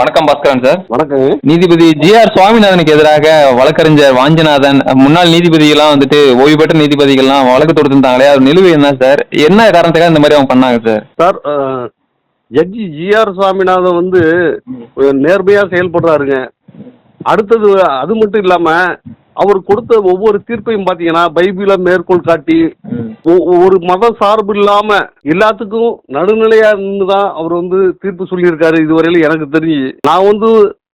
வணக்கம் பாஸ்கரன் சார். வணக்கங்க. நீதிபதி ஜி ஆர் சுவாமிநாதனுக்கு எதிராக வழக்கறிஞர் வாஞ்சநாதன் முன்னாள் நீதிபதிகள்லாம் வந்துட்டு ஓய்வு பெற்ற நீதிபதிகள்லாம் வழக்கு தொடுத்திருந்தாங்களே அது நிலுவை என்ன சார். என்ன காரணத்துக்காக இந்த மாதிரி அவங்க பண்ணாங்க sir? Sir judge GR Swaminathan வந்து நேர்மையாக செயல்படுறாருங்க. அடுத்தது அது மட்டும் இல்லாமல் அவர் கொடுத்த ஒவ்வொரு தீர்ப்பையும் பார்த்தீங்கன்னா பைபிளை மேற்கோள் காட்டி ஒ- ஒரு மத சார்பு இல்லாம எல்லாத்துக்கும் நடுநிலையா இருந்து தான் அவர் வந்து தீர்ப்பு சொல்லியிருக்காரு இதுவரையில எனக்கு தெரிஞ்சு. நான் வந்து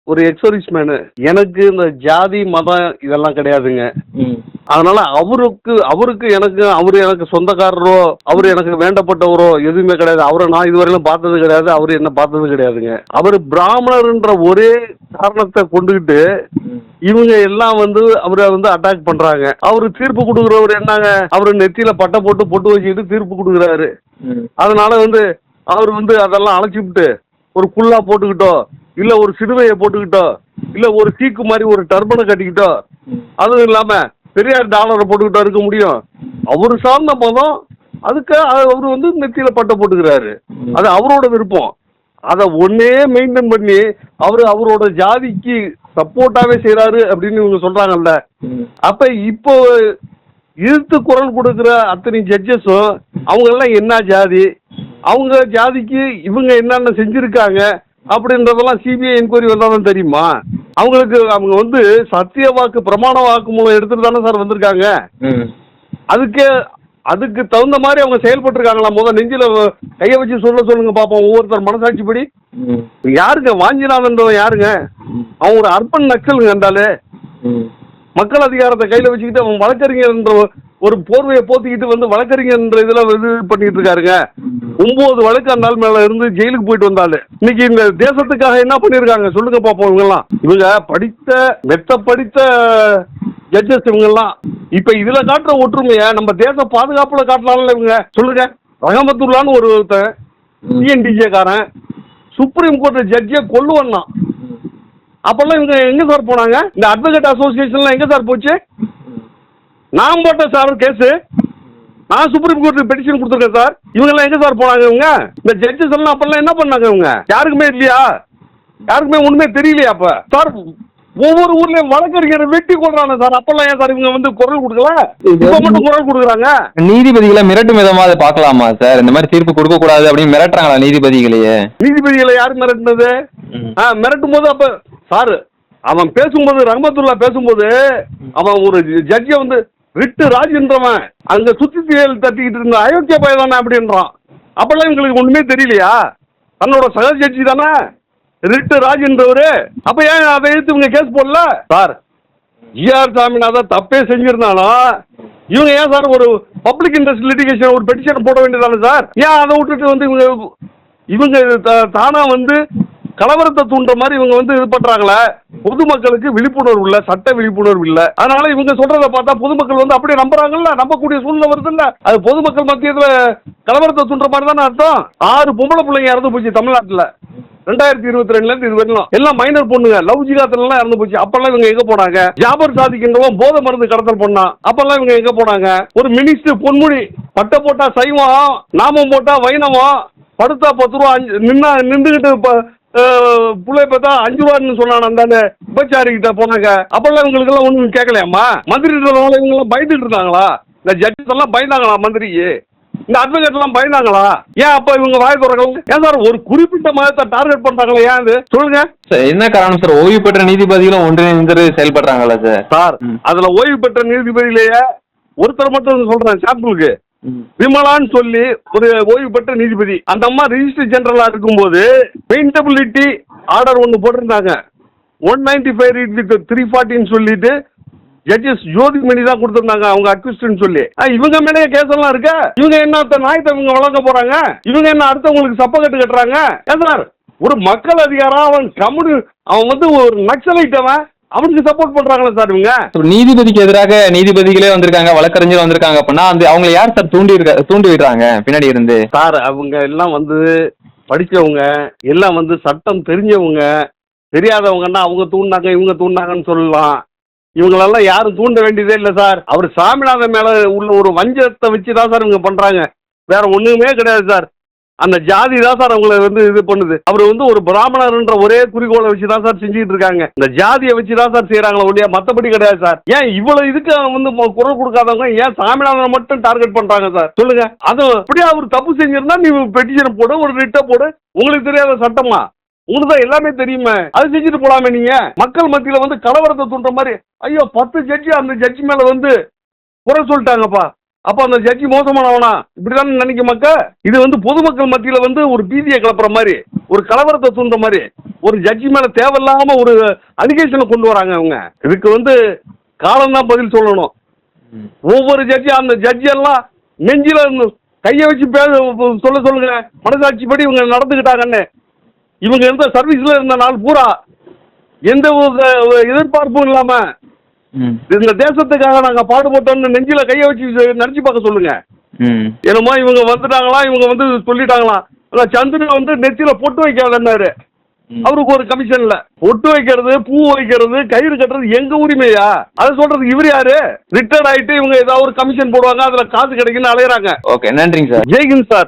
ஒரு எக்ஸர்வீஸ் மேனு எனக்கு இந்த ஜாதி மதம் இதெல்லாம் கிடையாதுங்க. அதனால அவருக்கு அவருக்கு எனக்கு அவரு எனக்கு சொந்தக்காரரோ அவரு எனக்கு வேண்டப்பட்டவரோ எதுவுமே கிடையாது. அவரை நான் இதுவரையிலும் பார்த்தது கிடையாது. அவரு என்ன பார்த்தது கிடையாதுங்க. அவர் பிராமணர்ன்ற ஒரே காரணத்தை கொண்டுகிட்டு இவங்க எல்லாம் வந்து அவரை வந்து அட்டாக் பண்றாங்க. அவரு தீர்ப்பு கொடுக்குறவர் என்னங்க? அவரு நெத்தியில பட்டை போட்டு பொட்டு வச்சுக்கிட்டு தீர்ப்பு கொடுக்குறாரு. அதனால வந்து அவர் வந்து அதெல்லாம் அழைச்சிவிட்டு ஒரு குல்லா போட்டுக்கிட்டோ இல்ல ஒரு சிறுவையை போட்டுக்கிட்டோ இல்ல ஒரு சீக்கு மாதிரி ஒரு டர்பனை கட்டிக்கிட்டோ அதுவும் இல்லாம பெரியார் டாலரை போட்டுக்கிட்டா இருக்க முடியும். அவர் சார்ந்த மதம் அதுக்கு அவர் வந்து நெத்தியில பட்டை போட்டுக்கிறாரு. அது அவரோட விருப்பம். அதை ஒன்னே மெயின்டைன் பண்ணி அவர் அவரோட ஜாதிக்கு சப்போர்ட்டாவே செய்யறாரு அப்படின்னு இவங்க சொல்றாங்கல்ல. அப்ப இப்போ இழுத்து குரல் கொடுக்குற அத்தனை ஜட்ஜஸும் அவங்க எல்லாம் என்ன ஜாதி? அவங்க ஜாதிக்கு இவங்க என்னென்ன செஞ்சிருக்காங்க? அப்படின்றதெல்லாம் சிபிஐ என்கொயரி வந்தால் தான் தெரியுமா? அவங்களுக்கு அவங்க வந்து சத்திய வாக்கு பிரமாண வாக்கு மூலம் எடுத்துட்டு தானே சார் வந்திருக்காங்க. அதுக்கு அதுக்கு தகுந்த மாதிரி அவங்க செயல்பட்டுருக்காங்களா? முதல் நெஞ்சில கையை வச்சு சொல்ல சொல்லுங்க பார்ப்போம் ஒவ்வொருத்தர் மனசாட்சிப்படி யாருங்க? வாஞ்சிநாதன்றவன் யாருங்க? அவன் ஒரு அர்ப்பன் நக்சலுங்க என்றாலே மக்கள் அதிகாரத்தை கையில் வச்சுக்கிட்டு அவன் வழக்கறிஞர்ன்ற ஒரு போர்வையை போத்திக்கிட்டு வந்து வழக்கறிஞர்ன்ற இதில் இது பண்ணிட்டு இருக்காருங்க. ஒன்பது வழக்கு அந்த ஆள் மேல இருந்து ஜெயிலுக்கு போயிட்டு வந்தாலு இன்னைக்கு இந்த தேசத்துக்காக என்ன பண்ணியிருக்காங்க சொல்லுங்க பார்ப்போம் இவங்கெல்லாம். இவங்க படித்த மெத்த படித்த ஜட்ஜஸ் இவங்கெல்லாம். இப்ப இதுல காட்டுற ஒற்றுமையை நம்ம தேச பாதுகாப்புல காட்டலாம்ல இவங்க. சொல்லுங்க. ரஹமத்துல்லான்னு ஒரு ஒருத்தன் டிஎன்டிஜே காரன் சுப்ரீம் கோர்ட் ஜட்ஜியை கொல்லுவன்னான் அப்பெல்லாம் இவங்க எங்க சார் போனாங்க? இந்த அட்வொகேட் அசோசியேஷன்லாம் எங்க சார் போச்சு? நான் போட்டேன் சார் கேஸு. நான் சுப்ரீம் கோர்ட்டுக்கு பெட்டிஷன் கொடுத்துருக்கேன் சார். இவங்கெல்லாம் எங்க சார் போனாங்க இவங்க? இந்த ஜட்ஜஸ் எல்லாம் அப்பெல்லாம் என்ன பண்ணாங்க இவங்க? யாருக்குமே இல்லையா? யாருக்குமே ஒண்ணுமே தெரியலையா அப்ப? சார் ஒவ்வொரு ஊர்லயும் வழக்கறிஞரை வெட்டி கொள்றாங்க சார். அப்பெல்லாம் ஏன் சார் இவங்க வந்து குரல் கொடுக்கல? இப்ப மட்டும் குரல் கொடுக்குறாங்க? நீதிபதிகளை மிரட்டும் விதமா அதை பார்க்கலாமா சார்? இந்த மாதிரி தீர்ப்பு கொடுக்க கூடாது அப்படின்னு மிரட்டுறாங்களா நீதிபதிகளையே? நீதிபதிகளை யார் மிரட்டினது? மிரட்டும் போது அப்ப சார் அவன் பேசும்போது ரஹமத்துல்லா பேசும்போது அவன் ஒரு ஜட்ஜை வந்து ரிட்டு ராஜ்ன்றவன் அங்க சுத்தி செயல் தட்டிக்கிட்டு இருந்த அயோக்கிய பய தானே அப்படின்றான். அப்பெல்லாம் இவங்களுக்கு ஒண்ணுமே தெரியலையா? தன்னோட சக ஜட்ஜி தானே? ரிட்டு ராஜ்ன்றவரு அப்ப ஏன் அதை எடுத்து இவங்க கேஸ் போடல? சார் ஜிஆர் சாமிநாதன் தப்பே செஞ்சிருந்தாலும் இவங்க ஏன் சார் ஒரு பப்ளிக் இன்ட்ரெஸ்ட் லிட்டிகேஷன் ஒரு பெட்டிஷன் போட வேண்டியதானே சார்? ஏன் அதை விட்டுட்டு வந்து இவங்க இவங்க த- தானா வந்து கலவரத்தை தூண்டுற மாதிரி இவங்க வந்து இது பண்றாங்களே? பொதுமக்களுக்கு விழிப்புணர்வு இல்ல சட்ட விழிப்புணர்வு இல்ல. அதனால இவங்க சொல்றதை பார்த்தா பொதுமக்கள் வந்து அப்படியே நம்புறாங்கல்ல? நம்பக்கூடிய சூழ்நிலை வருது இல்ல அது பொதுமக்கள் மத்தியத்துல கலவரத்தை தூண்டுற மாதிரி தானே அர்த்தம்? ஆறு பொம்பளை பிள்ளைங்க இறந்து போச்சு தமிழ்நாட்டுல. ரெண்டாயிரத்தி இருபத்தி ரெண்டுல இருந்து இது வரலாம் எல்லாம் மைனர் பொண்ணுங்க. லவ் ஜிகாத்துல எல்லாம் இறந்து போச்சு. அப்பெல்லாம் இவங்க எங்க போனாங்க? ஜாபர் சாதிக்கின்றவன் போதை மருந்து கடத்தல் பண்ணான் அப்பெல்லாம் இவங்க எங்க போனாங்க? ஒரு மினிஸ்டர் பொன்முடி. பட்டை போட்டா சைவம் நாமம் போட்டா வைணவம். படுத்தா பத்து ரூபா அஞ்சு நின்னா நின்றுகிட்டு புள்ளை பார்த்தா அஞ்சு ரூபான்னு சொன்னான் அந்த உபச்சாரி கிட்ட போனாங்க. அப்பெல்லாம் இவங்களுக்கு எல்லாம் ஒன்றும் கேட்கலையாம்மா? மந்திரி இருக்கிறவங்க இவங்க எல்லாம் பயந்துட்டு இருந்தாங்களா இந்த ஜட்ஜஸ் எல்லாம் பயந்தாங்களா மந்திரிக்கு இந்த அட்வொகேட் எல்லாம் பயந்தாங்களா? ஏன் அப்ப இவங்க வாய் திறக்கல? ஏன் சார் ஒரு குறிப்பிட்ட மதத்தை டார்கெட் பண்றாங்களா? ஏன் இது சொல்லுங்க. சார் என்ன காரணம் சார்? ஓய்வு பெற்ற நீதிபதிகளும் ஒன்றிணைந்து செயல்படுறாங்களா சார்? சார் அதுல ஓய்வு பெற்ற நீதிபதியிலேயே ஒருத்தர் மட்டும் சொல்றேன் சாம்பிளுக்கு. விமலான்னு சொல்லி ஒரு ஓய்வு பெற்ற நீதிபதி. அந்த அம்மா ரிஜிஸ்டர் ஜெனரலா இருக்கும்போது பெயிண்டபிலிட்டி ஆர்டர் ஒன்று போட்டிருந்தாங்க. One ninety five with three ஃபார்ட்டின்னு சொல்லிட்டு ஜட்ஜஸ் ஜோதிமணி தான் கொடுத்துருந்தாங்க. அவங்க அக்யூஸ்ட்னு சொல்லி. ஆ, இவங்க மேலேயே கேஸ் எல்லாம் இருக்க? இவங்க என்ன அத்த நாயத்தை இவங்க வழங்க போறாங்க? இவங்க என்ன அடுத்தவங்களுக்கு சப்பக்கட்டு கட்டுறாங்க? ஒரு மக்கள் அதிகாரம் அவன் கம்யூனி அவன் வந்து ஒரு நக்சலைட் அவன். அவனுக்கு சப்போர்ட் பண்றாங்களா சார் இவங்க? நீதிபதிக்கு எதிராக நீதிபதிகளே வந்திருக்காங்க வழக்கறிஞர் வந்திருக்காங்க அப்படின்னா அந்த அவங்களை யார் சார் தூண்டி இருக்க தூண்டி விடுறாங்க பின்னாடி இருந்து? சார் அவங்க எல்லாம் வந்து படிச்சவங்க எல்லாம் வந்து சட்டம் தெரிஞ்சவங்க தெரியாதவங்கன்னா அவங்க தூண்டாங்க இவங்க தூண்டாங்கன்னு சொல்லலாம். இவங்களெல்லாம் யாரும் தூண்ட வேண்டியதே இல்லை சார் அவர் சாமிநாதன் மேல உள்ள ஒரு வஞ்சத்தை வச்சு தான் சார் இவங்க பண்றாங்க. வேற ஒண்ணுமே கிடையாது சார் அந்த ஜாதி தான் சார் அவங்கள வந்து இது பண்ணுது. அவர் வந்து ஒரு பிராமணர்ன்ற ஒரே குறிக்கோளை வச்சு தான் சார் செஞ்சுட்டு இருக்காங்க. இந்த ஜாதியை வச்சு தான் சார் செய்யறாங்களே ஒழிய மற்றபடி கிடையாது சார். ஏன் இவ்வளவு இதுக்கு வந்து குரல் கொடுக்காதவங்க ஏன் சாமிநாதனை மட்டும் டார்கெட் பண்றாங்க சார்? சொல்லுங்க. அது அப்படியே அவர் தப்பு செஞ்சிருந்தா நீ பெட்டிஷன் போடு ஒரு ரிட்ட போடு. உங்களுக்கு தெரியாத சட்டமா? உங்களுக்கு தான் எல்லாமே தெரியுமே. அது செஞ்சுட்டு போலாமே நீங்க. மக்கள் மத்தியில வந்து கலவரத்தை தூண்டுற மாதிரி ஐயோ பத்து ஜட்ஜி அந்த ஜட்ஜி மேல வந்து குறை சொல்லிட்டாங்கப்பா. அப்ப அந்த ஜட்ஜி மோசமானவனா? இப்படிதான் நினைக்க மக்கள் இது வந்து பொதுமக்கள் மத்தியில வந்து ஒரு பீதியை கிளப்புற மாதிரி ஒரு கலவரத்தை தூண்டுற மாதிரி ஒரு ஜட்ஜி மேல தேவையில்லாம ஒரு அலிகேஷனை கொண்டு வராங்க அவங்க. இதுக்கு வந்து காலம் தான் பதில் சொல்லணும். ஒவ்வொரு ஜட்ஜி அந்த ஜட்ஜி எல்லாம் நெஞ்சில கையை வச்சு பே சொல்ல சொல்லுங்க. மனசாட்சிப்படி இவங்க நடந்துக்கிட்டாங்கன்னு. இவங்க இருந்த சர்வீஸ்ல இருந்த நாள் பூரா எந்த ஒரு எதிர்பார்ப்பும் இல்லாமல் இந்த தேசத்துக்காக நாங்க பாடுபட்டோம்னு நெஞ்சில கையை வச்சு நினைச்சு பார்க்க சொல்லுங்க. என்னமோ இவங்க வந்துட்டாங்களா இவங்க வந்து சொல்லிட்டாங்களாம் ஆனா சந்திரன் வந்து நெத்தியில பொட்டு வைக்கலன்னாரு அவருக்கு ஒரு கமிஷன் இல்ல பொட்டு வைக்கிறது பூ வைக்கிறது கயிறு கட்டுறது எங்க உரிமையா? அதை சொல்றதுக்கு இவர் யாரு? ரிட்டையர்ட் ஆயிட்டு இவங்க ஏதாவது ஒரு கமிஷன் போடுவாங்க அதுல காசு கிடைக்குன்னு அலையறாங்க. ஓகே நன்றிங்க சார். ஜெய்ஹிந்த் சார்.